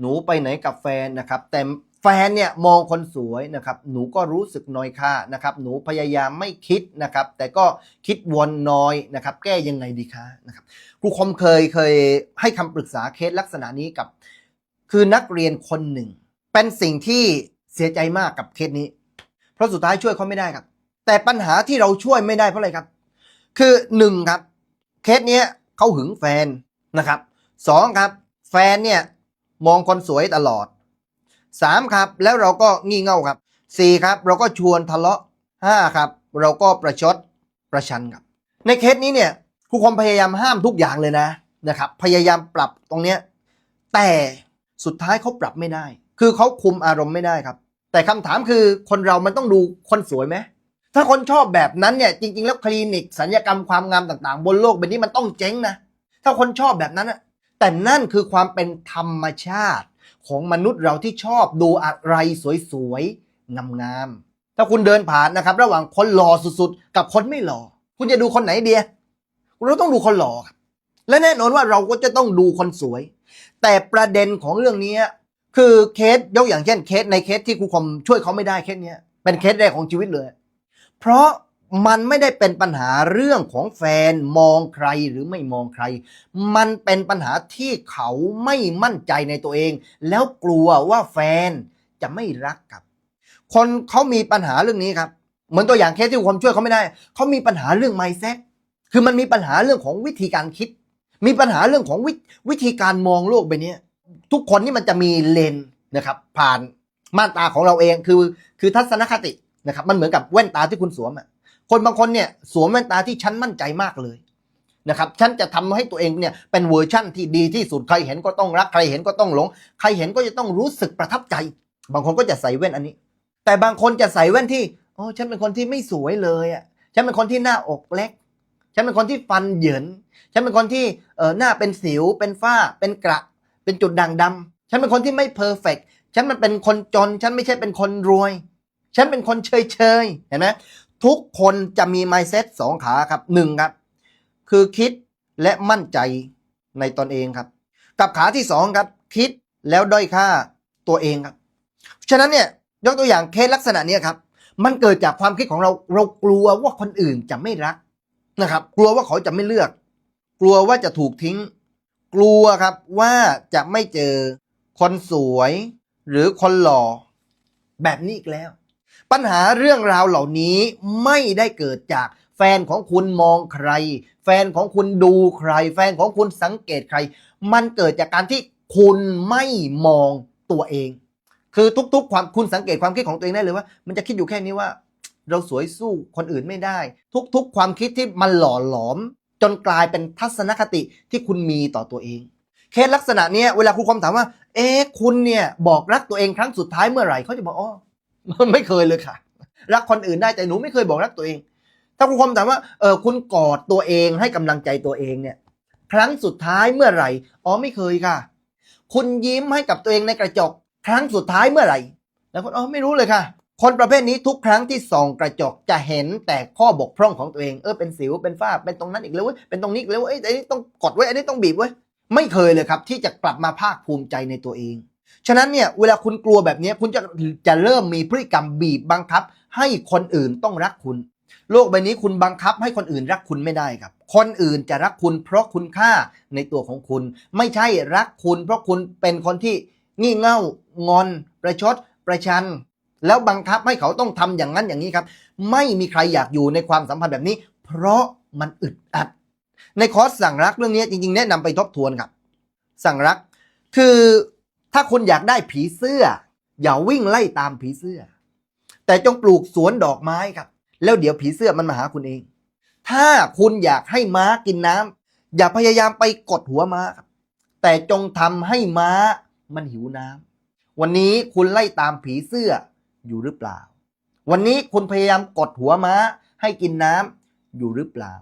หนูไปไหนกับแฟนนะครับ แต่แฟนเนี่ยมองคนสวยนะครับ หนูก็รู้สึกน้อยค่านะครับ หนูพยายามไม่คิดนะครับ แต่ก็คิดวนน้อยนะครับ แก้ยังไงดีคะนะครับครูคมเคยเคยให้คำปรึกษาเคสลักษณะนี้กับ คือนักเรียนคนหนึ่ง เป็นสิ่งที่เสียใจมากกับเคสนี้ เพราะสุดท้ายช่วยเขาไม่ได้ครับ แต่ปัญหาที่เราช่วยไม่ได้เพราะอะไรครับ คือหนึ่งครับเคสเนี้ยเขาหึงแฟนนะครับสองครับ แฟนเนี่ย มองคนสวยตลอดสามครับ แล้วเราก็งี่เง่าครับสี่ครับ เราก็ชวนทะเลาะห้าครับ เราก็ประชดประชันครับ ในเคสนี้เนี่ยครูคมพยายามห้ามทุกอย่างเลยนะนะครับ พยายามปรับตรงเนี้ยแต่สุดท้ายเขาปรับไม่ได้ คือเขาคุมอารมณ์ไม่ได้ครับ แต่คำถามคือคนเรามันต้องดูคนสวยไหมถ้าคนชอบแบบนั้นเนี่ยจริง ๆ แล้วคลินิกสัญญกรรมความงามต่างๆ บนโลกใบนี้มันต้องเจ๊งนะถ้าคนชอบแบบนั้นอะ แต่นั่นคือความเป็นธรรมชาติของมนุษย์เราที่ชอบดูอะไรสวยๆงามๆถ้าคุณเดินผ่านนะครับ ระหว่างคนหล่อสุดๆ กับคนไม่หล่อ คุณจะดูคนไหนเดียเราต้องดูคนหล่อครับและแน่นอนว่าเราก็จะต้องดูคนสวย แต่ประเด็นของเรื่องนี้คือเคสยกอย่างเช่นเคสในเคสที่ครูคมช่วยเขาไม่ได้เคสเนี้ยเป็นเคสแรกของชีวิตเลย เพราะ มันไม่ได้เป็นปัญหาเรื่องของแฟนมองใครหรือไม่มองใคร มันเป็นปัญหาที่เขาไม่มั่นใจในตัวเอง แล้วกลัวว่าแฟนจะไม่รักกับ คนเขามีปัญหาเรื่องนี้ครับ เหมือนตัวอย่างเคสที่ผมช่วยเขาไม่ได้ เขามีปัญหาเรื่อง mindset คือมันมีปัญหาเรื่องของวิธีการคิด มีปัญหาเรื่องของววิธีการมองโลกใบนี้ทุกคนนี่มันจะมีเลนนะครับ ผ่านม่านตาของเราเองคือ คือทัศนคตินะครับ มันเหมือนกับแว่นตาที่คุณสวมอะ คนบางคนเนี่ยสวมแว่นตาที่ฉันมั่นใจมากเลยนะครับฉันจะทำให้ตัวเองเนี่ยเป็นเวอร์ชั่นที่ดีที่สุดใครเห็นก็ต้องรักใครเห็นก็ต้องหลง ใครเห็นก็จะต้องรู้สึกประทับใจ บางคนก็จะใส่แว่นอันนี้ แต่บางคนจะใส่แว่นที่โอ้ฉันเป็นคนที่ไม่สวยเลยอะฉันเป็นคนที่หน้าอกเล็ก ฉันเป็นคนที่ฟันเหยิน ฉันเป็นคนที่เออหน้าเป็นสิว เป็นฝ้า เป็นกระ เป็นจุดด่างดำฉันเป็นคนที่ไม่เพอร์เฟกฉันมันเป็นคนจน ฉันไม่ใช่เป็นคนรวย ฉันเป็นคนเฉยเฉยเห็นไหม ทุกคนจะมี mindset สองขาครับหนึ่งครับ คือคิดและมั่นใจในตนเองครับ กับขาที่สองครับ คิดแล้วด้อยค่าตัวเองครับ ฉะนั้นเนี่ยยกตัวอย่างเคสลักษณะนี้ครับ มันเกิดจากความคิดของเราเรากลัวว่าคนอื่นจะไม่รักนะครับ กลัวว่าเขาจะไม่เลือก กลัวว่าจะถูกทิ้ง กลัวครับว่าจะไม่เจอคนสวย หรือคนหล่อแบบนี้อีกแล้ว ปัญหาเรื่องราวเหล่านี้ไม่ได้เกิดจากแฟนของคุณมองใคร แฟนของคุณดูใคร แฟนของคุณสังเกตใคร มันเกิดจากการที่คุณไม่มองตัวเอง คือทุกๆ ความคุณสังเกตความคิดของตัวเองได้เลยว่า มันจะคิดอยู่แค่นี้ว่า เราสวยสู้คนอื่นไม่ได้ ทุกๆ ความคิดที่มันหล่อหลอม จนกลายเป็นทัศนคติที่คุณมีต่อตัวเองเคสลักษณะเนี้ยเวลาครูความถามว่า เอ๊ะคุณเนี่ยบอกรักตัวเองครั้งสุดท้ายเมื่อไหร่เขาจะบอกอ๋อ ไม่เคยเลยค่ะ รักคนอื่นได้แต่หนูไม่เคยบอกรักตัวเอง ถ้าครูคมถามว่าเออคุณกอดตัวเองให้กำลังใจตัวเองเนี่ย ครั้งสุดท้ายเมื่อไหร่อ๋อไม่เคยค่ะ คุณยิ้มให้กับตัวเองในกระจก ครั้งสุดท้ายเมื่อไหร่ แล้วคนอ๋อไม่รู้เลยค่ะ คนประเภทนี้ทุกครั้งที่ส่องกระจกจะเห็นแต่ข้อบกพร่องของตัวเองเออเป็นสิวเป็นฝ้าเป็นตรงนั้นอีกแล้วเว้ยเป็นตรงนี้อีกแล้วเว้ยอ้ยอันนี้ต้องกดไว้อันนี้ต้องบีบไว้ยไม่เคยเลยครับ ที่จะกลับมาภาคภูมิใจในตัวเอง ฉะนั้นเนี่ยเวลาคุณกลัวแบบนี้คุณจะจะเริ่มมีพฤติกรรมบีบบังคับ ให้คนอื่นต้องรักคุณ โลกใบนี้คุณบังคับให้คนอื่นรักคุณไม่ได้ครับ คนอื่นจะรักคุณเพราะคุณค่าในตัวของคุณ ไม่ใช่รักคุณ เพราะคุณเป็นคนที่งี่เง่างอน ประชด ประชัน แล้วบังคับให้เขาต้องทำอย่างนั้นอย่างนี้ครับ ไม่มีใครอยากอยู่ในความสัมพันธ์แบบนี้ เพราะมันอึดอัด ในคอร์สสั่งรักเรื่องนี้จริงๆ แนะนำไปทบทวนครับ สั่งรักคือ ถ้าคุณอยากได้ผีเสื้อ อย่าวิ่งไล่ตามผีเสื้อ แต่จงปลูกสวนดอกไม้ครับ แล้วเดี๋ยวผีเสื้อมันมาหาคุณเอง ถ้าคุณอยากให้ม้ากินน้ำอย่าพยายามไปกดหัวม้าครับ แต่จงทำให้ม้ามันหิวน้ำวันนี้คุณไล่ตามผีเสื้ออยู่หรือเปล่า วันนี้คุณพยายามกดหัวม้าให้กินน้ำอยู่หรือเปล่า